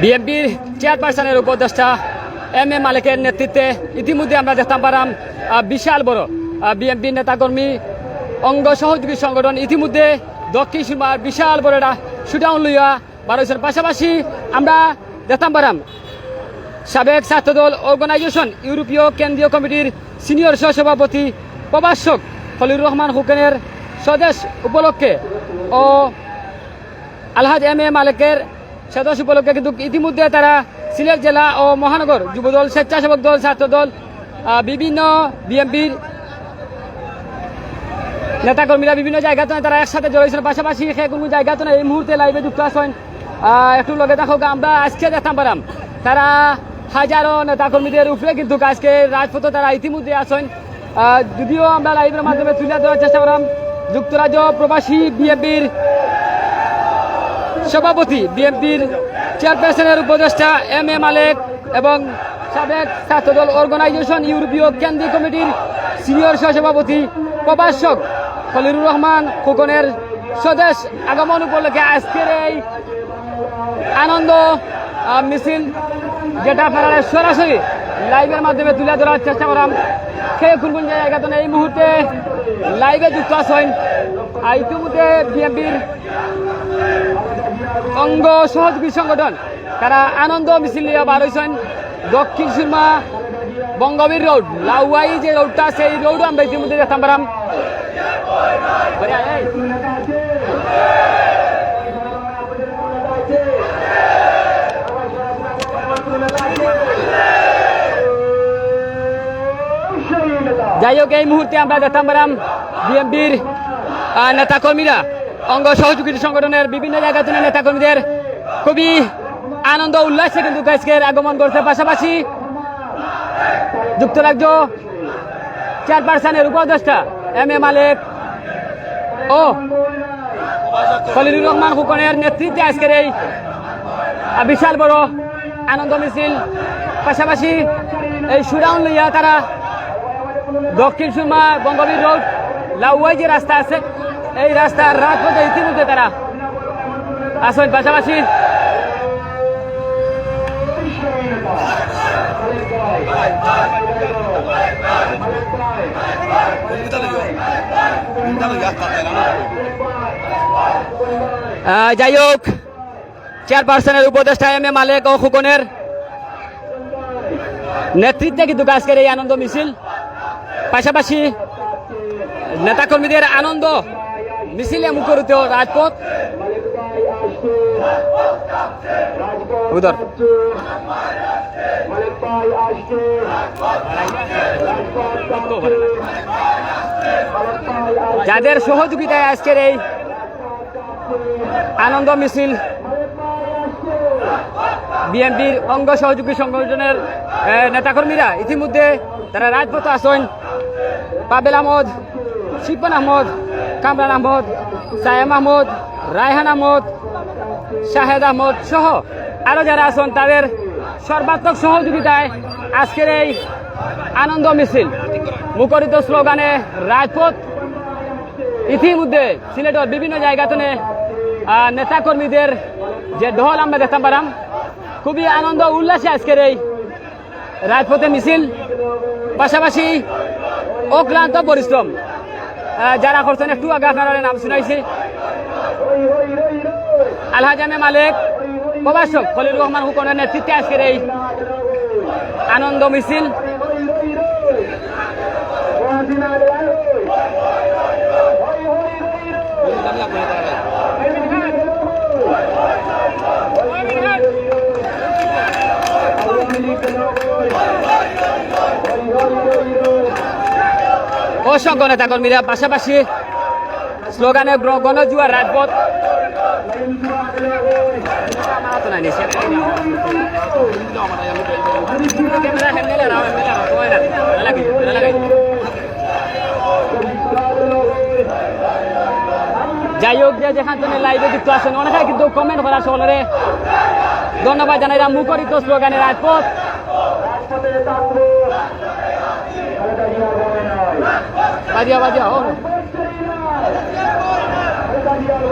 বিএনপির চেয়ারপারসনের উপদেষ্টা এম এ মালিকের নেতৃত্বে ইতিমধ্যে আমরা দেখতাম পারাম বিশাল বড় বিএনপির নেতাকর্মী, অঙ্গ সহযোগী সংগঠন ইতিমধ্যে দক্ষিণ সুরমার বিশাল বড় একটা শুটাউন লইয়া বারোশোর পাশাপাশি আমরা দেখতাম পারাম, সাবেক ছাত্রদল অর্গানাইজেশন ইউরোপীয় কেন্দ্রীয় কমিটির সিনিয়র সহসভাপতি প্রভাষক খলিলুর রহমান হুকেনের স্বদেশ উপলক্ষে ও আলহাজ এম এ মালিকের সদস্য উপলক্ষে কিন্তু ইতিমধ্যে তারা সিলেট জেলা ও মহানগর যুবদল, স্বেচ্ছাসেবক দল ছাত্রদল বিভিন্ন বিএনপির নেতাকর্মীরা বিভিন্ন জায়গাতে তারা একসাথে জড়াইছেন পাশাপাশি কোনো জায়গাতে এই মুহূর্তে লাইভে যুক্ত আছেন একটু লগে দেখো আমরা আজকে দেখতাম পারাম। তারা হাজারো নেতাকর্মীদের উপরে কিন্তু আজকে রাজপথে তারা ইতিমধ্যে আছেন। যদিও আমরা লাইভের মাধ্যমে তুলে ধরার চেষ্টা করলাম যুক্তরাজ্য প্রবাসী বিএনপির সভাপতি বিএনপির চেয়ারপারসনের উপদেষ্টা এম এ মালেক এবং সাবেক ছাত্রদল অর্গানাইজেশন ইউরোপীয় কেন্দ্রীয় কমিটির সিনিয়র সহসভাপতি প্রভাষক খলিলুর রহমান খোকনের স্বদেশ আগমন উপলক্ষে আজকের এই আনন্দ মিছিল যেটা আপনারা সরাসরি লাইভের মাধ্যমে তুলে ধরার চেষ্টা করাম। সেই কোন কোন জায়গাতে এই মুহূর্তে লাইভে যুক্ত আছেন। ইতিমধ্যে বিএনপির অঙ্গ সহযোগী সংগঠন। তারা আনন্দ মিছিল নিয়ে বার হয়েছেন দক্ষিণ সুরমা বঙ্গবীর রোড, লাউয়াই যে রোডটা সেই রোড আমরা ইতিমধ্যে দেখতাম পারাম যাই হোক, এই মুহূর্তে আমরা দেখতাম পারাম বিএনপির নেতাকর্মীরা। অঙ্গ সহযোগী সংগঠনের বিভিন্ন জায়গা থেকে নেতাকর্মীদের খুবই আনন্দ উল্লাসে কিন্তু আজকের আগমন করছে। পাশাপাশি যুক্তরাজ্য চেয়ারপারসনের উপদেষ্টা এম এ মালিক ও খলিলুর রহমান ফুকনের নেতৃত্বে আজকের এই বিশাল বড় আনন্দ মিছিল। পাশাপাশি এই সুরাউন লইয়া তারা দক্ষিণ সুরমা, বঙ্গবীর রোড, লাউয়াই যে রাস্তা আছে এই রাস্তার রাত পথে ইতিমধ্যে তারা আসেন পাশাপাশি। যাই হোক, চেয়ারপারসনের উপদেষ্টা এম এ মালেক ও খুকনের নেতৃত্বে কিন্তু আজকের এই আনন্দ মিছিল। পাশাপাশি নেতাকর্মীদের আনন্দ মিছিলে মুখরিত রাজপথ। যাদের সহযোগিতায় আজকের এই আনন্দ মিছিল বিএনপির অঙ্গ সহযোগী সংগঠনের নেতাকর্মীরা ইতিমধ্যে তারা রাজপথে আসেন। পাবেল আহমদ শিপন আহমদ কামরান আহমদ, সায়েম আহমদ, রায়হান আহমদ, শাহেদ আহমদ সহ আরও যারা আছেন, তাদের সর্বাত্মক সহযোগিতায় আজকের এই আনন্দ মিছিল মুখরিত স্লোগানে রাজপথ। ইতিমধ্যে সিলেটের বিভিন্ন জায়গাতে নেতাকর্মীদের যে ঢল আমরা দেখতে পারাম, খুবই আনন্দ উল্লাসে আজকের এই রাজপথে মিছিল। পাশাপাশি অক্লান্ত পরিশ্রম। যারা করছেন একটু আগে আপনারা নাম শুনাইছি আলহাজ আহমে মালিক প্রভাষক খলিল রহমান হুকনের নেতৃত্বে আজকের এই আনন্দ মিছিল অসংখ্য নেতাকর্মীরা পাশাপাশি স্লোগানে গণজুয়ার রাজপথ। যাই হোক, যে যেখান থেকে লাইভে যুক্ত আছেন, অনেকে কিন্তু কমেন্ট করা সকলের ধন্যবাদ জানাই। মুখরিত স্লোগানের রাজপথ। বাজিয়া বাজিয়া you.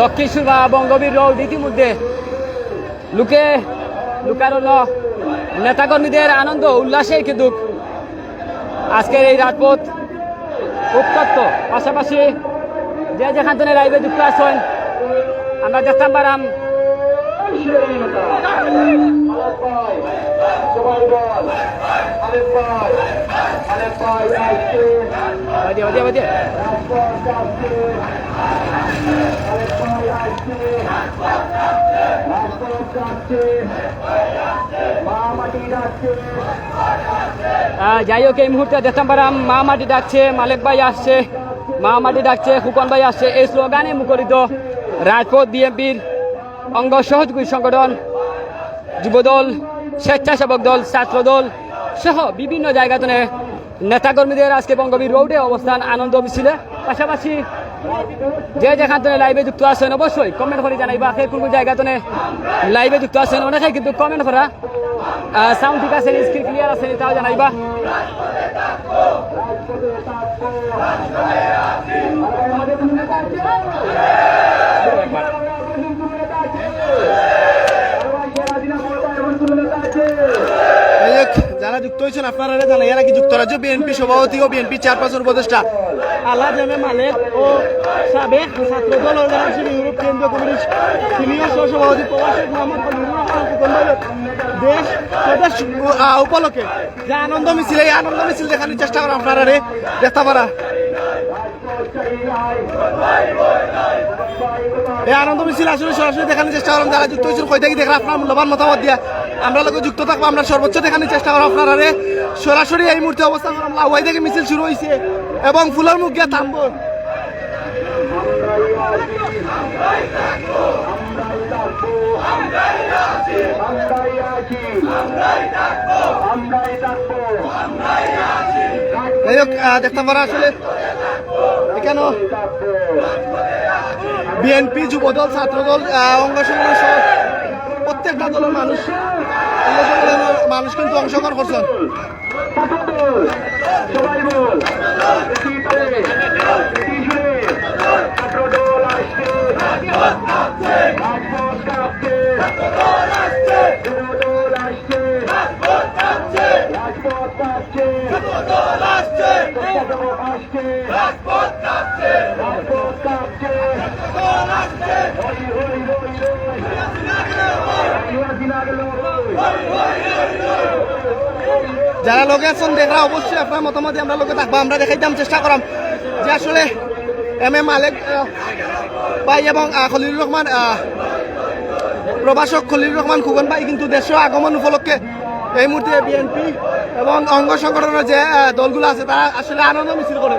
দক্ষিণ সুরমা বঙ্গবীর রোড ইতিমধ্যে লুকে লুকারণ্য নেতাকর্মীদের আনন্দ উল্লাসে কিন্তু আজকের এই রাজপথ উত্তপ্ত। পাশাপাশি যে যেখান থেকে লাইভে যুক্ত আছেন, আমরা দেখতাম পারাম যাই হোক, এই মুহূর্তে দেখতাম পারাম মা মাটি ডাকছে, মালিক ভাই আসছে, মা মাটি ডাকছে ফুকন ভাই আসছে। এই স্লোগানে মুখরিত রাজপথ বিএনপির অঙ্গ সহযোগী সংগঠন যুবদল স্বেচ্ছাসেবক দল, ছাত্র দল সহ বিভিন্ন জায়গাতে নেতাকর্মীদের আজকে বঙ্গবীর রোডে অবস্থান আনন্দ মিছিলে। পাশাপাশি যে যেখান থেকে লাইভে যুক্ত আছেন অবশ্যই কমেন্ট করে জানাইবা। সেই কোন জায়গাতে লাইভে যুক্ত আছেন অনেকে কিন্তু কমেন্ট করা। সাউন্ড ঠিক আছে স্ক্রিন ক্লিয়ার আছে, তাও জানাইবা। যাই হোক, যারা যুক্ত হয়েছেন আপনারা জানেন, এরা কি যুক্তরাজ্য বিএনপি সভাপতি ও বিএনপি চেয়ারপারসন উপদেষ্টা? আল্লাহ জামে মালেক ও সাবেক ছাত্র দল অর্গানাইজেশন ইউরোপ কেন্দ্রীয় কমিটির সিনিয়র সহসভাপতি প্রবাসী মোহাম্মদ দেশ স্বদেশ উপলক্ষে যে আনন্দ মিছিল, এই আনন্দ মিছিল দেখানোর চেষ্টা করেন আপনারা রে, দেখতে পারা। এই আনন্দ মিছিল আসলে সরাসরি দেখানোর চেষ্টা করেন যারা যুক্ত হয়েছেন, কই থেকে দেখেন আপনার মূল্যবান মতামত দিয়া আমরা লোক যুক্ত থাকব আমরা সর্বোচ্চ দেখানোর চেষ্টা করব আপনারা সরাসরি এই মুহূর্তে অবস্থান করলাম লাউয়াই থেকে মিছিল শুরু হয়েছে এবং ফুলের মুখ গিয়া থামবো। যাই হোক আহ, দেখতে পারা আসলে এখানে বিএনপি যুবদল ছাত্রদল অঙ্গ প্রত্যেকটা দলের মানুষ মানুষ কিন্তু অংশগ্রহণ করছেন। রাজপথ কাঁপছে রাজপথ কাঁপছে রাজপথ কাঁপছে হই হই যারা লোকে আছেন দেখরা অবশ্যই আপনার মতামত আমরা লোকে থাকব আমরা দেখাইতাম চেষ্টা করাম। যে আসলে এম এ মালিক ভাই এবং আহ, খলিলুর রহমান প্রভাষক খলিলুর রহমান খুগন ভাই কিন্তু দেশের আগমন উপলক্ষে এই মুহূর্তে বিএনপি এবং অঙ্গ সংগঠনের যে দলগুলো আছে তারা আসলে আনন্দ মিছিল করে।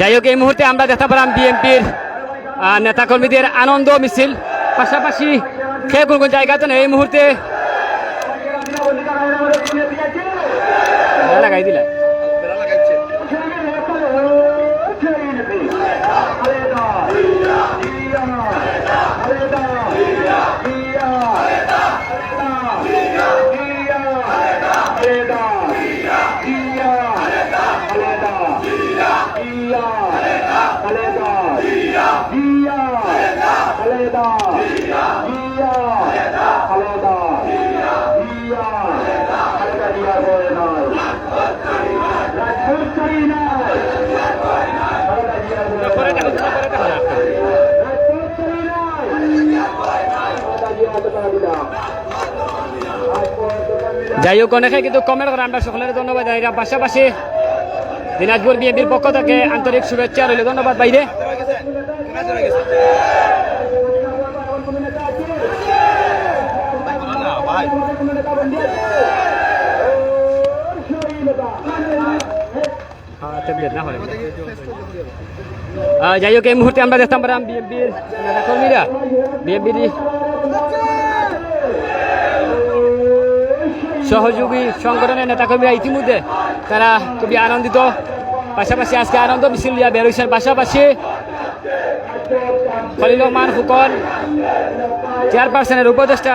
যাই হোক, এই মুহূর্তে আমরা দেখতে পেলাম বিএনপির নেতাকর্মীদের আনন্দ মিছিল। পাশাপাশি খেয়ে কোন কোন জায়গাতে এই মুহূর্তে যাই হোক, অনেকে কিন্তু কমের করে, আমরা সকলের ধন্যবাদ জানাই। পাশাপাশি দিনাজপুর বিএনপির পক্ষ থেকে আন্তরিক শুভেচ্ছা রইল। ধন্যবাদ, বাইরে। হ্যাঁ, যাই হোক এই মুহূর্তে আমরা দেখতাম পারাম বিএনপির কর্মীরা। বিএনপির সহযোগী সংগঠনের নেতাকর্মীরা ইতিমধ্যে তারা খুবই আনন্দিত। পাশাপাশি আজকে আনন্দ মিছিল দিয়া বের পাশাপাশি খলিল রহমান ফুকন চেয়ারপারসনের উপদেষ্টা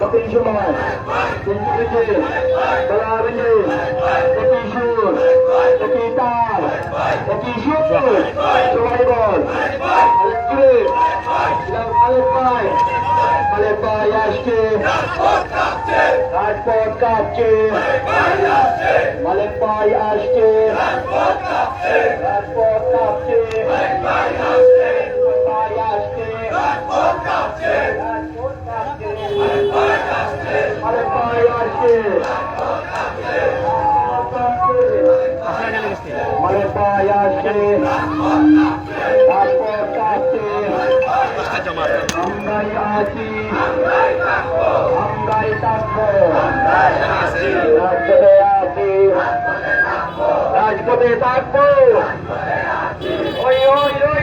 দক্ষিণ সময় তিনটিতে দলাবিন্দে একই সুর একই তাল একই সুর সবাই বল আসছে রাজপথ কাঁপছে মালিক পদে থাকব। ওই ওই ওই।